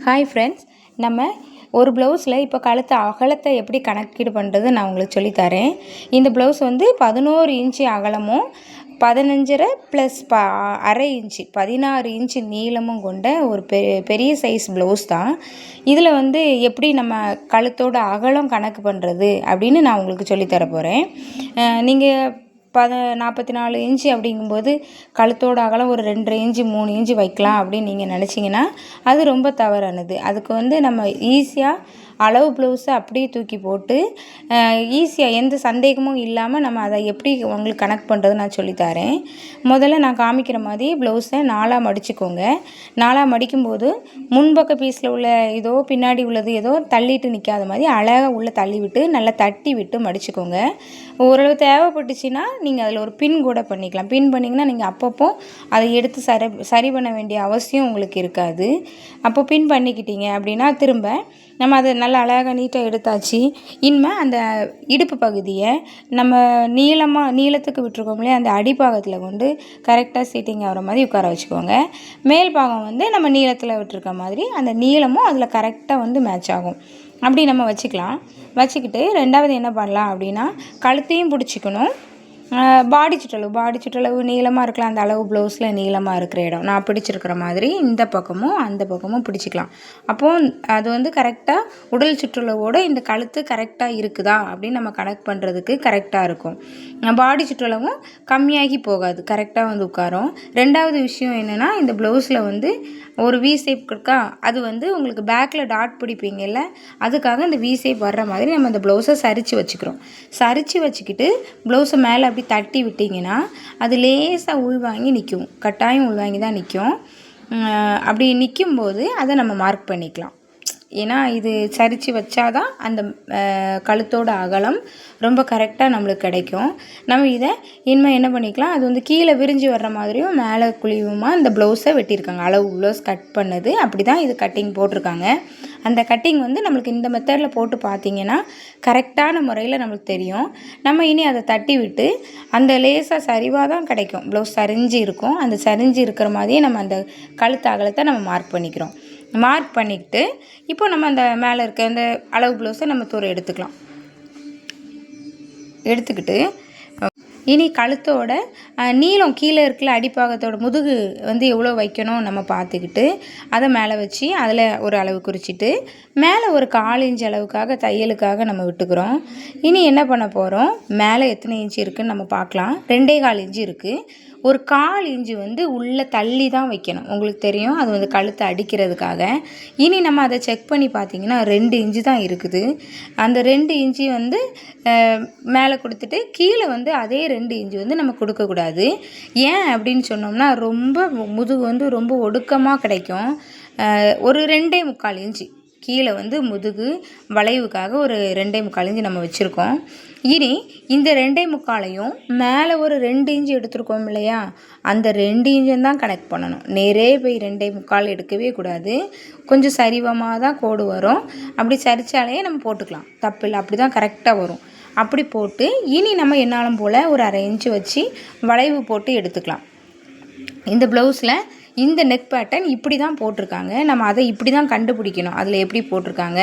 Hi friends நம்ம ஒரு ப்ளவுஸில் இப்போ கழுத்து அகலத்தை எப்படி கணக்கீடு பண்ணுறது நான் உங்களுக்கு சொல்லித்தரேன் இந்த ப்ளவுஸ் வந்து பதினோரு இன்ச்சு அகலமும் பதினஞ்சரை ப்ளஸ் ப அரை இன்ச்சு பதினாறு இன்ச்சு நீளமும் கொண்ட ஒரு பெ பெரிய சைஸ் ப்ளவுஸ் தான். இதில் வந்து எப்படி நம்ம கழுத்தோட அகலம் கணக்கு பண்ணுறது அப்படின்னு நான் உங்களுக்கு சொல்லித்தர போகிறேன் நீங்கள் பத நாற்பத்தி நாலு இன்ச்சு அப்படிங்கும்போது கழுத்தோட அகலம் ஒரு ரெண்டரை இன்ச்சு மூணு இன்ச்சு வைக்கலாம் அப்படின்னு நீங்கள் நினச்சிங்கன்னா அது ரொம்ப தவறானது. அதுக்கு வந்து நம்ம ஈஸியாக அளவு ப்ளவுஸை அப்படியே தூக்கி போட்டு ஈஸியாக எந்த சந்தேகமும் இல்லாமல் நம்ம அதை எப்படி உங்களுக்கு கனெக்ட் பண்ணுறது நான் சொல்லித்தரேன். முதல்ல நான் காமிக்கிற மாதிரி ப்ளவுஸை நாலாக மடிச்சுக்கோங்க. நாலாக மடிக்கும்போது முன்பக்க பீஸில் உள்ள ஏதோ பின்னாடி உள்ளது ஏதோ தள்ளிட்டு நிற்காத மாதிரி அழகாக உள்ளே தள்ளி விட்டு நல்லா தட்டி விட்டு மடிச்சுக்கோங்க. ஓரளவு தேவைப்பட்டுச்சுன்னா நீங்கள் அதில் ஒரு பின் கூட பண்ணிக்கலாம். பின் பண்ணிங்கன்னா நீங்கள் அப்பப்போ அதை எடுத்து சரி சரி பண்ண வேண்டிய அவசியம் உங்களுக்கு இருக்காது. அப்போ பின் பண்ணிக்கிட்டீங்க அப்படின்னா திரும்ப நம்ம அதை நல்லா அழகாக நீட்டாக எடுத்தாச்சு. இனிமேல் அந்த இடுப்பு பகுதியை நம்ம நீளமாக நீளத்துக்கு விட்டுருக்கோம் இல்லையா? அந்த அடிப்பாகத்தில் கொண்டு கரெக்டாக சீட்டிங் ஆகிற மாதிரி உட்கார வச்சுக்கோங்க. மேல் பாகம் வந்து நம்ம நீளத்தில் விட்டுருக்க மாதிரி அந்த நீளமும் அதில் கரெக்டாக வந்து மேட்ச் ஆகும். அப்படி நம்ம வச்சுக்கலாம். வச்சுக்கிட்டு ரெண்டாவது என்ன பண்ணலாம் அப்படின்னா கழுத்தையும் பிடிச்சிக்கணும். பாடி சுற்றளவு பாடி சுற்றளவு நீளமாக இருக்கலாம். அந்த அளவு ப்ளவுஸில் நீளமாக இருக்கிற இடம். நான் பிடிச்சிருக்கிற மாதிரி இந்த பக்கமும் அந்த பக்கமும் பிடிச்சிக்கலாம். அப்போது அது வந்து கரெக்டாக உடல் சுற்றளவோடு இந்த கழுத்து கரெக்டாக இருக்குதா? அப்படின்னு நம்ம கனெக்ட் பண்ணுறதுக்கு கரெக்டாக இருக்கும். பாடி சுற்றளவும் கம்மியாகி போகாது. கரெக்டாக வந்து உட்காரும். ரெண்டாவது விஷயம் என்னென்னா இந்த ப்ளவுஸில் வந்து ஒரு வி ஷேப் இருக்கா? அது வந்து உங்களுக்கு பேக்கில் டாட் பிடிப்பீங்கல்ல அதுக்காக இந்த வி ஷேப் வர்ற மாதிரி நம்ம இந்த ப்ளவுஸை சரித்து வச்சுக்கிறோம். சரித்து வச்சுக்கிட்டு ப்ளவுஸை மேலே அப்படி தட்டி விட்டிங்கன்னா அது லேசாக உள்வாங்கி நிற்கும் கட்டாயம் உள்வாங்கி தான் நிற்கும் அப்படி நிற்கும்போது அதை நம்ம மார்க் பண்ணிக்கலாம். ஏன்னா இது சரித்து வச்சாதான் அந்த கழுத்தோட அகலம் ரொம்ப கரெக்டாக நம்மளுக்கு கிடைக்கும். நம்ம இதை இனிமேல் என்ன பண்ணிக்கலாம்? அது வந்து கீழே விரிஞ்சு வர்ற மாதிரியும் மேலே குழிவுமாக இந்த ப்ளவுஸை வெட்டியிருக்காங்க. அளவு ப்ளவுஸ் கட் பண்ணது. அப்படி தான் இது கட்டிங் போட்டிருக்காங்க. அந்த கட்டிங் வந்து நம்மளுக்கு இந்த மெத்தடில் போட்டு பார்த்தீங்கன்னா கரெக்டான முறையில் நம்மளுக்கு தெரியும். நம்ம இனி அதை தட்டி விட்டு அந்த லேசாக சரிவாக தான் கிடைக்கும். ப்ளவுஸ் சரிஞ்சு இருக்கும். அந்த சரிஞ்சு இருக்கிற மாதிரியே நம்ம அந்த கழுத்து அகலத்தை நம்ம மார்க் பண்ணிக்கிறோம். மார்க் பண்ணிக்கிட்டு இப்போ நம்ம அந்த மேலே இருக்க அந்த அளவு ப்ளவுஸை நம்ம தூரம் எடுத்துக்கலாம். எடுத்துக்கிட்டு இனி கழுத்தோட நீளம் கீழே இருக்கல அடிப்பாகத்தோட முதுகு வந்து எவ்வளோ வைக்கணும் நம்ம பார்த்துக்கிட்டு அதை மேலே வச்சு அதில் ஒரு அளவு குறிச்சிட்டு மேலே ஒரு கால் இன்ச்சு அளவுக்காக தையலுக்காக நம்ம விட்டுக்கிறோம். இனி என்ன பண்ண போகிறோம் மேலே எத்தனை இன்ச்சு இருக்குதுன்னு நம்ம பார்க்கலாம். ரெண்டே கால் இன்ச்சு இருக்குது ஒரு கால் இஞ்சி வந்து உள்ளே தள்ளி தான் வைக்கணும். உங்களுக்கு தெரியும் அது வந்து கழுத்தை அடிக்கிறதுக்காக. இனி நம்ம அதை செக் பண்ணி பார்த்தீங்கன்னா ரெண்டு இன்ச்சு தான் இருக்குது. அந்த ரெண்டு இஞ்சி வந்து மேலே கொடுத்துட்டு கீழே வந்து அதே ரெண்டு இன்ச்சு வந்து நம்ம கொடுக்கக்கூடாது ஏன் அப்படின்னு சொன்னோம்னா ரொம்ப முதுகு வந்து ரொம்ப ஒடுக்கமாக கிடைக்கும். ஒரு ரெண்டே முக்கால் இன்ச்சு கீழே வந்து முதுகு வளைவுக்காக ஒரு ரெண்டே முக்கால் இன்ச்சு நம்ம வச்சுருக்கோம். இனி இந்த ரெண்டே முக்காலையும் மேலே ஒரு ரெண்டு இன்ச்சு எடுத்துருக்கோம் இல்லையா? அந்த ரெண்டு இன்ச்சும் தான் கனெக்ட் பண்ணணும். நேரே போய் ரெண்டே முக்கால் எடுக்கவே கூடாது. கொஞ்சம் சரிவமாக தான் கோடு வரும். அப்படி சரிச்சாலேயே நம்ம போட்டுக்கலாம். தப்பு இல்லை அப்படி தான் கரெக்டாக வரும். அப்படி போட்டு இனி நம்ம என்னாலும் போல் ஒரு அரை இன்ச்சு வச்சு வளைவு போட்டு எடுத்துக்கலாம். இந்த ப்ளவுஸில் இந்த நெக் பேட்டர்ன் இப்படி தான் போட்டிருக்காங்க. நம்ம அதை இப்படி தான் கண்டுபிடிக்கணும். அதில் எப்படி போட்டிருக்காங்க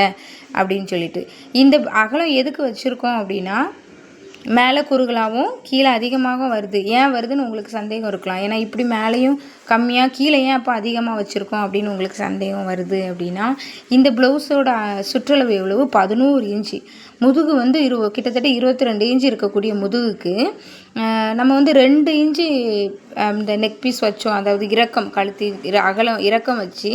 அப்படின்னு சொல்லிட்டு. இந்த அகலம் எதுக்கு வச்சுருக்கோம் அப்படின்னா மேலே குறுகலாகவும் கீழே அதிகமாக வருது. ஏன் வருதுன்னு உங்களுக்கு சந்தேகம் இருக்கலாம். ஏன்னா இப்படி மேலேயும் கம்மியாக கீழே ஏன் அப்போ அதிகமாக வச்சுருக்கோம் அப்படின்னு உங்களுக்கு சந்தேகம் வருது அப்படின்னா இந்த ப்ளவுஸோட சுற்றளவு எவ்வளவு? பதினோரு இன்ச்சு முதுகு வந்து இரு கிட்டத்தட்ட இருபத்தி ரெண்டு இன்ச்சு இருக்கக்கூடிய முதுகுக்கு நம்ம வந்து ரெண்டு இன்ச்சு இந்த நெக் பீஸ் வச்சோம். அதாவது இறக்கம் கழுத்து அகலம் இறக்கம் வச்சு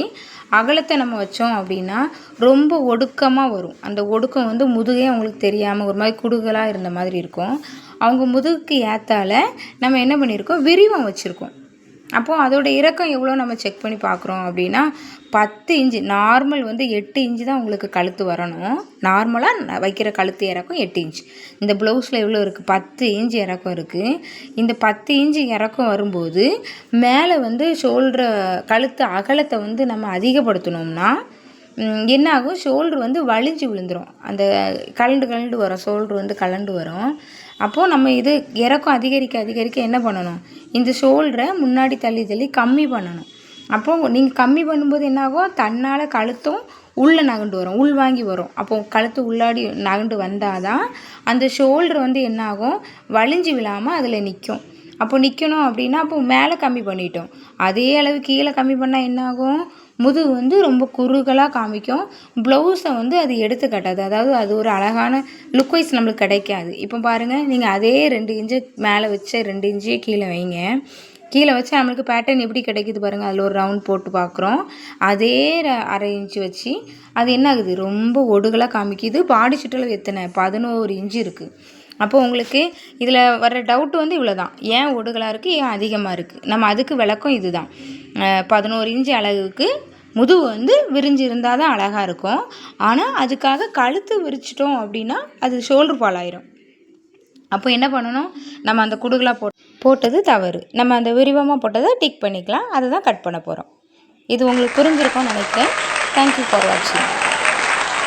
அகலத்தை நம்ம வச்சோம் அப்படின்னா ரொம்ப ஒடுக்கமாக வரும். அந்த ஒடுக்கம் வந்து முதுகே அவங்களுக்கு தெரியாமல் ஒரு மாதிரி குடுகலாக இருந்த மாதிரி இருக்கும். அவங்க முதுகுக்கு ஏற்றால நம்ம என்ன பண்ணியிருக்கோம்? விரிவம் வச்சுருக்கோம். அப்போது அதோடய இறக்கம் எவ்வளோ நம்ம செக் பண்ணி பார்க்குறோம் அப்படின்னா பத்து இன்ச்சு நார்மல் வந்து எட்டு இன்ச்சு தான் உங்களுக்கு கழுத்து வரணும். நார்மலாக வைக்கிற கழுத்து இறக்கம் எட்டு இன்ச் இந்த ப்ளவுஸில் எவ்வளோ இருக்குது பத்து இன்ச்சு இறக்கம் இருக்குது இந்த பத்து இன்ச்சு இறக்கம் வரும்போது மேலே வந்து ஷோல்டரை கழுத்து அகலத்தை வந்து நம்ம அதிகப்படுத்தணும்னா என்ன ஆகும்? ஷோல்ட்ரு வந்து வலிஞ்சு விழுந்துடும் அந்த கலண்டு கலண்டு வரும் ஷோல்ட்ரு வந்து கலண்டு வரும். அப்போது நம்ம இது இறக்கம் அதிகரிக்க அதிகரிக்க என்ன பண்ணணும்? இந்த ஷோல்டரை முன்னாடி தள்ளி தள்ளி கம்மி பண்ணணும். அப்போது நீங்கள் கம்மி பண்ணும்போது என்னாகும் தன்னால் கழுத்தும் உள்ளே நகண்டு வரும். உள் வாங்கி வரும். அப்போ கழுத்து உள்ளாடி நகண்டு வந்தால் தான் அந்த ஷோல்டர் வந்து என்னாகும் வலிஞ்சு விழாமல் அதில் நிற்கும் அப்போ நிற்கணும் அப்படின்னா அப்போ மேலே கம்மி பண்ணிட்டோம். அதே அளவு கீழே கம்மி பண்ணால் என்னாகும் முதுகு வந்து ரொம்ப குறுகலாக காமிக்கும். ப்ளவுஸை வந்து அது எடுத்து கட்டாது. அதாவது அது ஒரு அழகான லுக் வைஸ் நம்மளுக்கு கிடைக்காது. இப்போ பாருங்கள் நீங்கள் அதே ரெண்டு இன்ச்சு மேலே வச்ச ரெண்டு இன்ச்சு கீழே வைங்க. கீழே வச்சு நம்மளுக்கு பேட்டர்ன் எப்படி கிடைக்குது பாருங்கள் அதில் ஒரு ரவுண்ட் போட்டு பார்க்குறோம் அதே ர- அரை இன்ச்சு வச்சு அது என்ன ஆகுது? ரொம்ப ஒடுகலாக காமிக்குது. பாடி சுற்றளவு எத்தனை? பதினோரு இன்ச்சு இருக்குது அப்போ உங்களுக்கு இதில் வர்ற டவுட் வந்து இவ்வளோ தான் ஏன் ஒடுகலாக இருக்குது ஏன் அதிகமாக இருக்குது நம்ம அதுக்கு விளக்கம் இதுதான். தான் பதினோரு இன்ச்சு அளவுக்கு முதுகு வந்து விரிஞ்சு இருந்தால் தான் அழகாக இருக்கும். ஆனால் அதுக்காக கழுத்து விரிச்சிட்டோம் அப்படின்னா அது ஷோல்டர் ஃபால் ஆயிரும். அப்போ என்ன பண்ணணும்? நம்ம அந்த குடுகலாக போட் போட்டது தவறு. நம்ம அந்த விரிவமாக போட்டதை டிக் பண்ணிக்கலாம். அதை தான் கட் பண்ண போகிறோம் இது உங்களுக்கு புரிஞ்சிருக்கும்னு நினைக்கிறேன். தேங்க்யூ ஃபார் வாட்சிங்